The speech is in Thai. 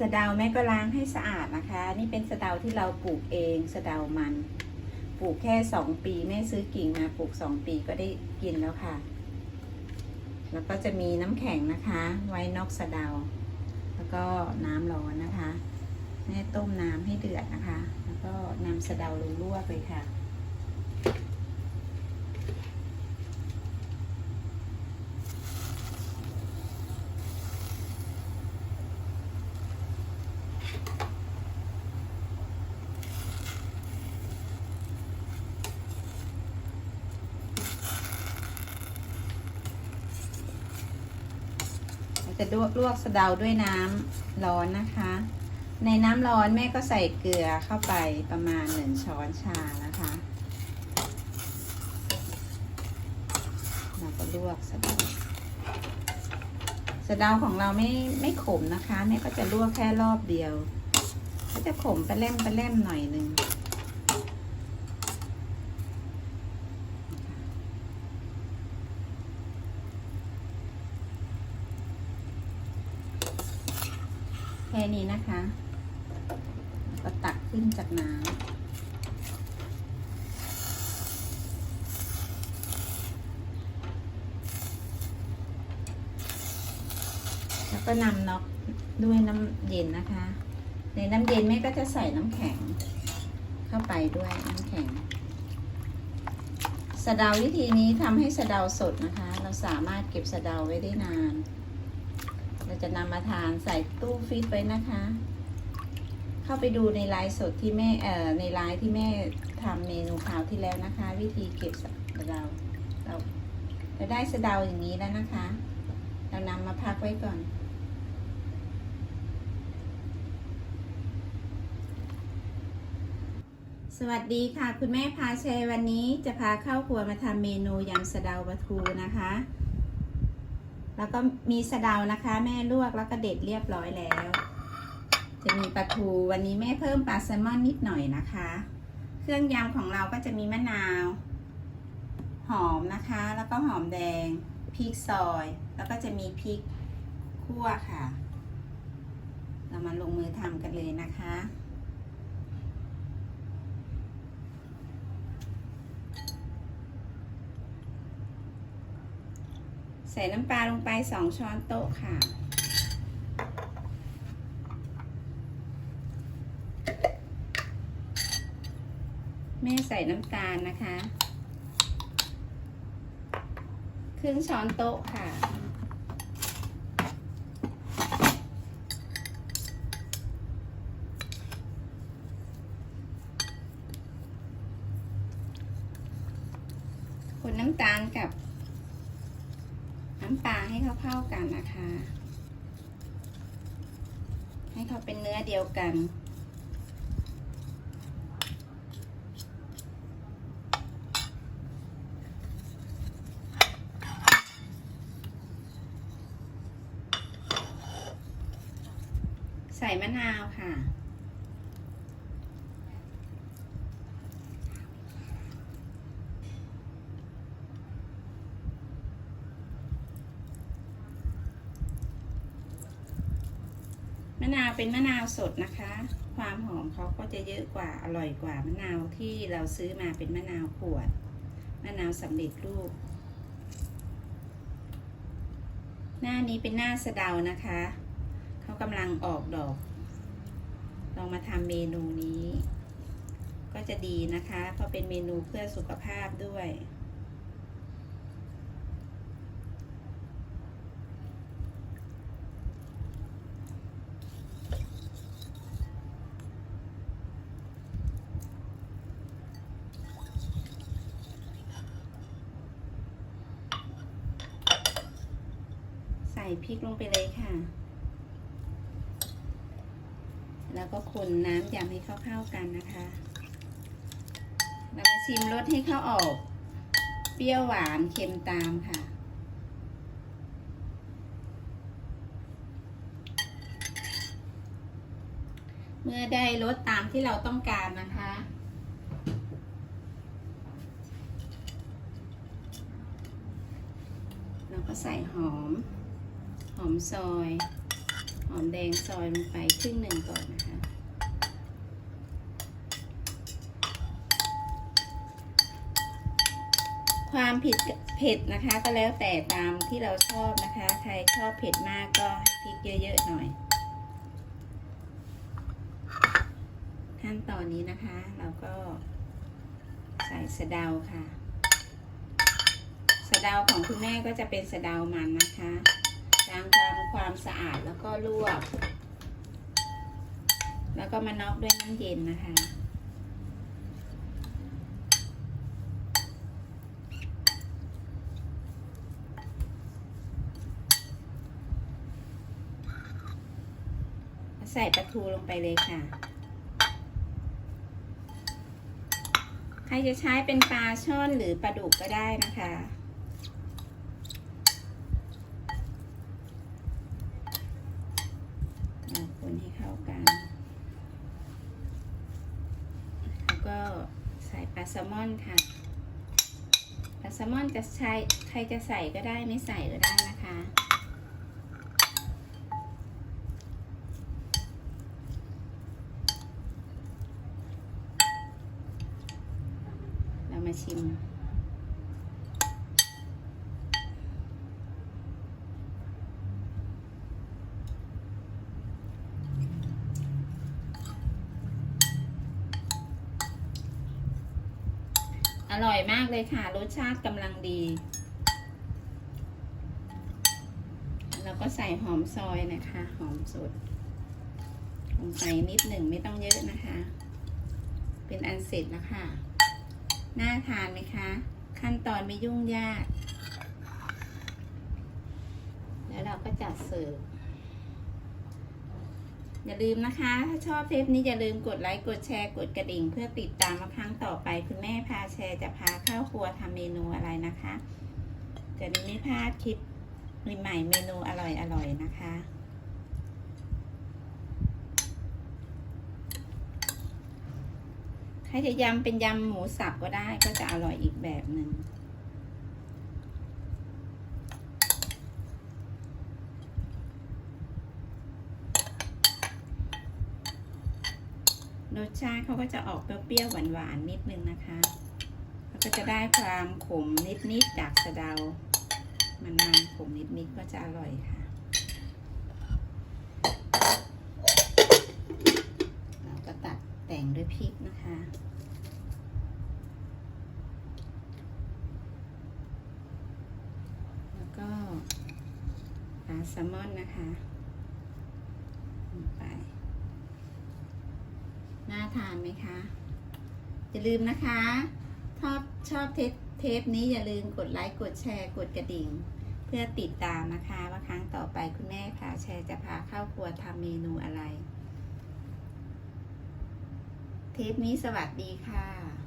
สะเดาแม่ก็ล้างให้สะอาดนะคะ นี่เป็นสะเดาที่เราปลูกเองสะเดามัน ปลูกแค่สองปีแม่ซื้อกิ่งมาปลูกสองปีก็ได้กินแล้วค่ะ แล้วก็จะมีน้ำแข็งนะคะ ไว้นอกสะเดา แล้วก็น้ำร้อนนะคะแม่ต้มน้ำให้เดือดนะคะ แล้วก็นำสะเดาลงลวกเลยค่ะ จะลวกลวกสะเดาด้วยน้ำร้อนนะคะ ในน้ำร้อนแม่ก็ใส่เกลือเข้าไปประมาณหนึ่งช้อนชานะคะเราก็ลวกสะเดาสะเดาของเราไม่ไม่ขมนะคะแม่ก็จะลวกแค่รอบเดียว ก็จะขมไปเล่มไปเล่มหน่อยหนึ่ง นี้นะคะ ก็ตักขึ้นจากน้ำแล้วก็นำน็อกด้วยน้ำเย็นนะคะ ในน้ำเย็นแม่ก็จะใส่น้ำแข็ง เข้าไปด้วยน้ำแข็งสะเดาวิธีนี้ทำให้สะเดาสดนะคะ เราสามารถเก็บสะเดาไว้ได้นาน เราจะนำมาทานใส่ตู้ฟรีซไว้นะคะ เข้าไปดูในไลฟ์สดที่แม่เอ่อในไลฟ์ที่แม่ทำเมนูข่าวที่แล้วนะคะ วิธีเก็บสะเดาเราเราได้สะเดาอย่างนี้แล้วนะคะ เรานำมาพักไว้ก่อนสวัสดีค่ะ คุณแม่พาแชร์วันนี้จะพาเข้าครัวมาทำเมนูยำสะเดาปลาทูนะคะ แล้วก็มีสะเดานะคะ แม่ลวกแล้วก็เด็ดเรียบร้อยแล้ว จะมีปลาทูวันนี้แม่เพิ่มปลาแซลมอนนิดหน่อยนะคะ เครื่องยำของเราก็จะมีมะนาว หอมนะคะ แล้วก็หอมแดงพริกซอย แล้วก็จะมีพริกคั่วค่ะ เรามาลงมือทำกันเลยนะคะ ใส่น้ำปลาลงไปสองช้อนโต๊ะค่ะ แม่ใส่น้ำตาลนะคะ ครึ่งช้อนโต๊ะค่ะคนน้ำตาลกับ น้ำปลาให้เขาเข้ากันนะคะ ให้เขาเป็นเนื้อเดียวกัน ใส่มะนาวค่ะ นาวเป็นมะนาวสดนะคะ ความหอมเขาก็จะเยอะกว่าอร่อยกว่ามะนาวที่เราซื้อมาเป็นมะนาวขวด มะนาวสำเร็จรูป หน้านี้เป็นหน้าสะเดานะคะ เขากำลังออกดอก ลองมาทำเมนูนี้ ก็จะดีนะคะ เพราะเป็นเมนูเพื่อสุขภาพด้วย ใส่พริกลงไปเลยค่ะ แล้วก็คนน้ำยำให้เข้าๆกันนะคะเรามาชิมรสให้เข้าออก เปรี้ยวหวานเค็มตามค่ะ เมื่อได้รสตามที่เราต้องการนะคะเราก็ใส่หอม หอมซอย หอมแดงซอยลงไปครึ่งหนึ่งก่อนนะคะ ความผิดเผ็ดนะคะก็แล้วแต่ตามที่เราชอบนะคะ ใครชอบเผ็ดมากก็ให้พริกเยอะๆหน่อย ขั้นตอนนี้นะคะเราก็ใส่สะเดาค่ะ สะเดาของคุณแม่ก็จะเป็นสะเดามันนะคะ ล้างความความสะอาดแล้วก็ลวก แล้วก็มาน็อกด้วยน้ำเย็นนะคะใส่ปลาทูลงไปเลยค่ะ ใครจะใช้เป็นปลาช่อนหรือปลาดุกก็ได้นะคะเอาคนให้เข้ากัน แล้ว ก็ใส่ปลาแซลมอนค่ะปลาแซลมอนจะใช้ใครจะใส่ก็ได้ไม่ใส่ก็ได้นะคะ เรามาชิม ร่อยมากเลยค่ะ รสชาติกำลังดี แล้วก็ใส่หอมซอยนะคะ หอมสดลงไปนิดหนึ่งไม่ต้องเยอะนะคะ เป็นอันเสร็จแล้วค่ะ น่าทานไหมคะ ขั้นตอนไม่ยุ่งยาก แล้วเราก็จัดเสิร์ฟ อย่าลืมนะคะ ถ้าชอบเทปนี้อย่าลืมกดไลค์ กดแชร์ กดกระดิ่ง เพื่อติดตามมาครั้งต่อไป คุณแม่พาแชร์จะพาเข้าครัวทำเมนูอะไรนะคะ จะได้ไม่พลาดคลิปใหม่ๆเมนูอร่อยๆนะคะใครจะยำเป็นยำหมูสับก็ได้ก็จะอร่อยอีกแบบหนึ่ง รสชาติเขาก็จะออกเปรี้ยวๆหวานๆนิดนึงนะคะแล้วก็จะได้ความขมนิดๆจากสะเดา มันๆขมนิดๆก็จะอร่อยค่ะ เราก็ตัดแต่งด้วยพริกนะคะแล้วก็ปลาแซลมอนนะคะลงไป น่า ทานไหมคะ อย่าลืมนะคะชอบชอบเทปเทปนี้อย่าลืมกดไลค์ กดแชร์ กดกระดิ่ง เพื่อติดตามนะคะว่าครั้งต่อไปคุณแม่พาแชร์จะพาเข้าครัวทำเมนูอะไร เทปนี้สวัสดีค่ะ